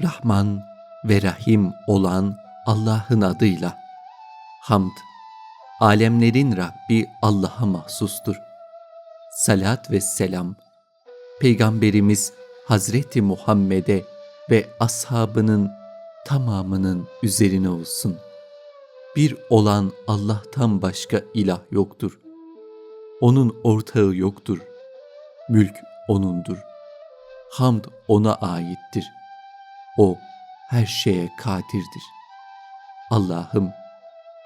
Rahman ve Rahim olan Allah'ın adıyla. Hamd, alemlerin Rabbi Allah'a mahsustur. Salat ve selam, Peygamberimiz Hazreti Muhammed'e ve ashabının tamamının üzerine olsun. Bir olan Allah'tan başka ilah yoktur. Onun ortağı yoktur. Mülk O'nundur. Hamd O'na aittir. O her şeye kadirdir. Allah'ım,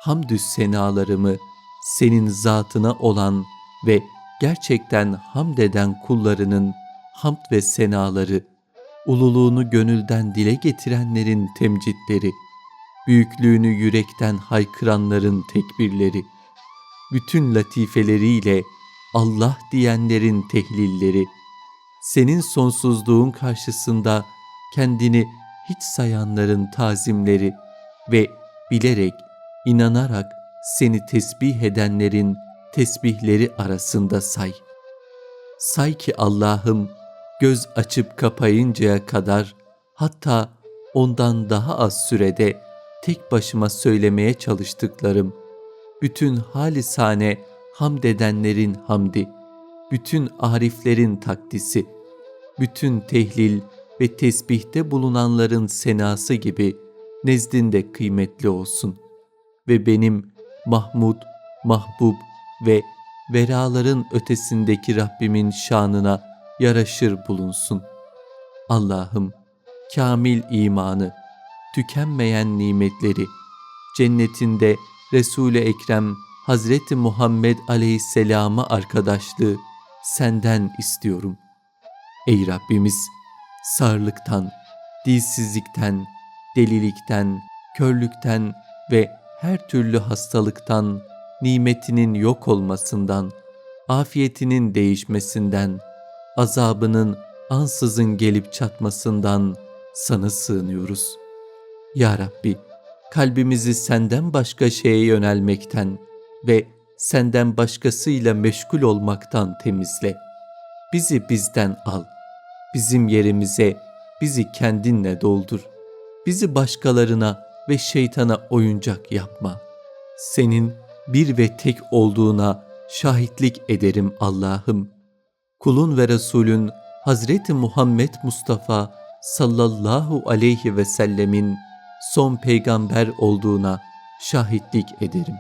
hamdü senalarımı senin zatına olan ve gerçekten hamd eden kullarının hamd ve senaları, ululuğunu gönülden dile getirenlerin temcitleri, büyüklüğünü yürekten haykıranların tekbirleri, bütün latifeleriyle Allah diyenlerin tehlilleri, senin sonsuzluğun karşısında kendini hiç sayanların tazimleri ve bilerek, inanarak seni tesbih edenlerin tesbihleri arasında say. Say ki Allah'ım göz açıp kapayıncaya kadar hatta ondan daha az sürede tek başıma söylemeye çalıştıklarım, bütün halisane hamd edenlerin hamdi, bütün ariflerin takdisi, bütün tehlil ve tesbihte bulunanların senası gibi nezdinde kıymetli olsun ve benim Mahmud, Mahbub ve veraların ötesindeki Rabbimin şanına yaraşır bulunsun. Allah'ım kamil imanı, tükenmeyen nimetleri, cennetinde Resul-i Ekrem Hazreti Muhammed Aleyhisselam'a arkadaşlığı senden istiyorum. Ey Rabbimiz, sağırlıktan, dilsizlikten, delilikten, körlükten ve her türlü hastalıktan, nimetinin yok olmasından, afiyetinin değişmesinden, azabının ansızın gelip çatmasından sana sığınıyoruz. Ya Rabbi, kalbimizi senden başka şeye yönelmekten ve senden başkasıyla meşgul olmaktan temizle. Bizi bizden al. Bizim yerimize bizi kendinle doldur. Bizi başkalarına ve şeytana oyuncak yapma. Senin bir ve tek olduğuna şahitlik ederim Allah'ım. Kulun ve Resulün Hazreti Muhammed Mustafa sallallahu aleyhi ve sellemin son peygamber olduğuna şahitlik ederim.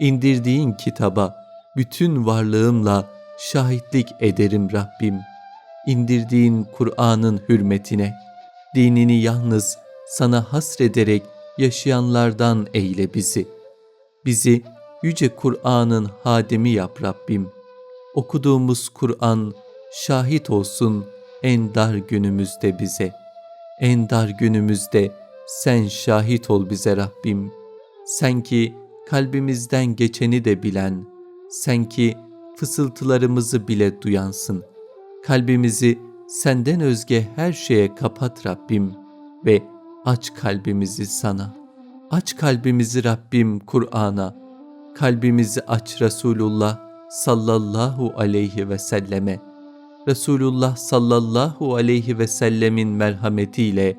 İndirdiğin kitaba bütün varlığımla şahitlik ederim Rabbim. İndirdiğin Kur'an'ın hürmetine, dinini yalnız sana hasrederek yaşayanlardan eyle bizi. Bizi yüce Kur'an'ın hadimi yap Rabbim. Okuduğumuz Kur'an şahit olsun en dar günümüzde bize. En dar günümüzde sen şahit ol bize Rabbim. Sen ki kalbimizden geçeni de bilen, sen ki fısıltılarımızı bile duyansın. Kalbimizi senden özge her şeye kapat Rabbim ve aç kalbimizi sana. Aç kalbimizi Rabbim Kur'an'a. Kalbimizi aç Resulullah sallallahu aleyhi ve selleme. Resulullah sallallahu aleyhi ve sellemin merhametiyle,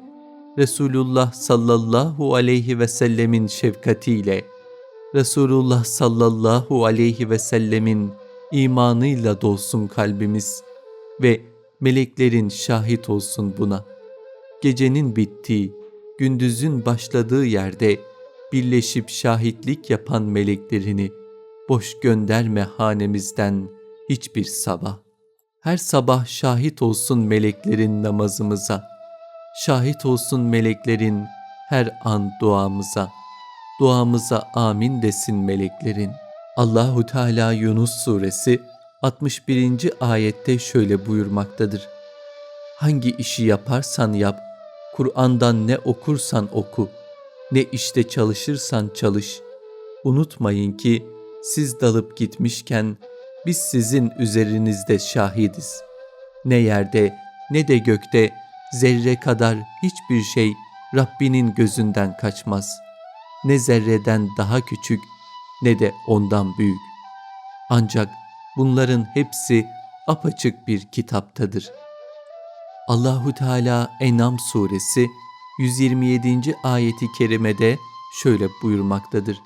Resulullah sallallahu aleyhi ve sellemin şefkatiyle, Resulullah sallallahu aleyhi ve sellemin imanıyla dolsun kalbimiz ve meleklerin şahit olsun buna. Gecenin bittiği, gündüzün başladığı yerde birleşip şahitlik yapan meleklerini boş gönderme hanemizden hiçbir sabah. Her sabah şahit olsun meleklerin namazımıza. Şahit olsun meleklerin her an duamıza. Duamıza amin desin meleklerin. Allahu Teala Yunus suresi 61. ayette şöyle buyurmaktadır. Hangi işi yaparsan yap, Kur'an'dan ne okursan oku, ne işte çalışırsan çalış. Unutmayın ki siz dalıp gitmişken biz sizin üzerinizde şahidiz. Ne yerde ne de gökte zerre kadar hiçbir şey Rabbinin gözünden kaçmaz. Ne zerreden daha küçük ne de ondan büyük. Ancak bunların hepsi apaçık bir kitaptadır. Allahu Teala Enam suresi 127. ayeti kerimede şöyle buyurmaktadır.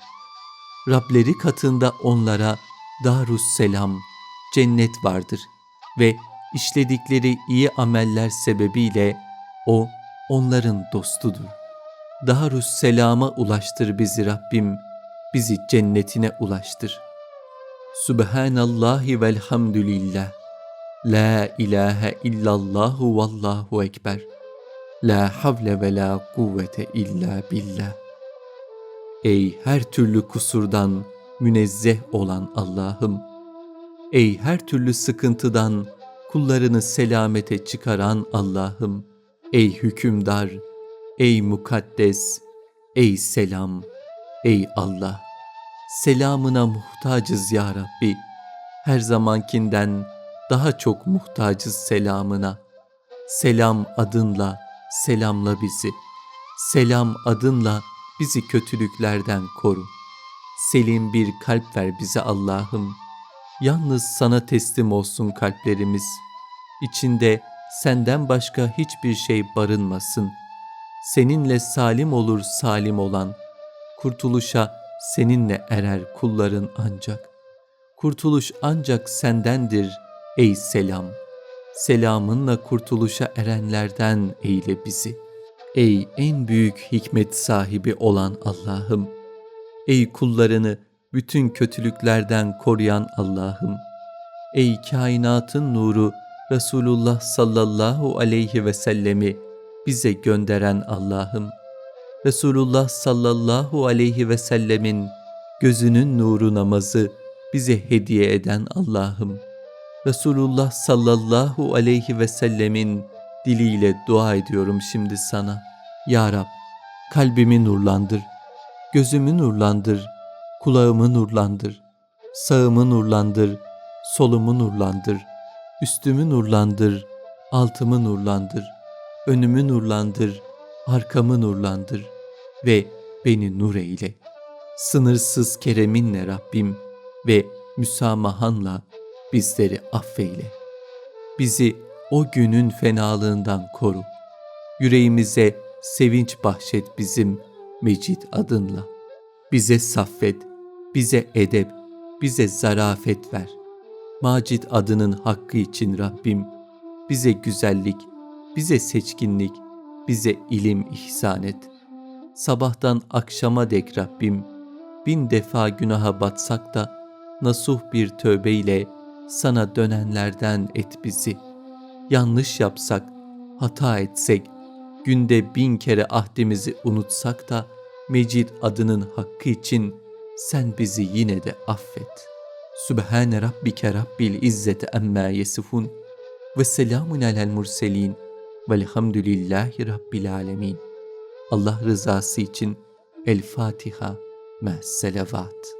Rableri katında onlara Darus Selam, cennet vardır ve işledikleri iyi ameller sebebiyle o onların dostudur. Darus Selam'a ulaştır bizi Rabbim, bizi cennetine ulaştır. Subhanallahi velhamdülillah. La ilahe illallahu vallahu ekber. La havle ve la kuvvete illa billah. Ey her türlü kusurdan münezzeh olan Allah'ım! Ey her türlü sıkıntıdan kullarını selamete çıkaran Allah'ım! Ey hükümdar! Ey mukaddes! Ey selam! Ey Allah! Selamına muhtacız ya Rabbi. Her zamankinden daha çok muhtacız selamına. Selam adınla selamla bizi. Selam adınla bizi kötülüklerden koru. Selim bir kalp ver bize Allah'ım. Yalnız sana teslim olsun kalplerimiz. İçinde senden başka hiçbir şey barınmasın. Seninle salim olur salim olan. Kurtuluşa seninle erer kulların ancak. Kurtuluş ancak sendendir ey selam. Selamınla kurtuluşa erenlerden eyle bizi. Ey en büyük hikmet sahibi olan Allah'ım. Ey kullarını bütün kötülüklerden koruyan Allah'ım. Ey kainatın nuru Resulullah sallallahu aleyhi ve sellemi bize gönderen Allah'ım. Resulullah sallallahu aleyhi ve sellemin gözünün nuru namazı bize hediye eden Allah'ım. Resulullah sallallahu aleyhi ve sellemin diliyle dua ediyorum şimdi sana. Ya Rab, kalbimi nurlandır, gözümü nurlandır, kulağımı nurlandır, sağımı nurlandır, solumu nurlandır, üstümü nurlandır, altımı nurlandır, önümü nurlandır, arkamı nurlandır ve beni nur eyle. Sınırsız kereminle Rabbim ve müsamahanla bizleri affeyle. Bizi o günün fenalığından koru. Yüreğimize sevinç bahşet bizim Mecid adınla. Bize saffet, bize edep, bize zarafet ver. Macid adının hakkı için Rabbim, bize güzellik, bize seçkinlik, bize ilim ihsan et. Sabahtan akşama dek Rabbim, bin defa günaha batsak da nasuh bir tövbeyle sana dönenlerden et bizi. Yanlış yapsak, hata etsek, günde bin kere ahdimizi unutsak da Mecid adının hakkı için sen bizi yine de affet. Sübhane Rabbike Rabbil İzzeti Emmâ Yesifun ve selamun alel murselin velhamdülillahi Rabbil Alemin. Allah rızası için El Fatiha, Me's Selavat.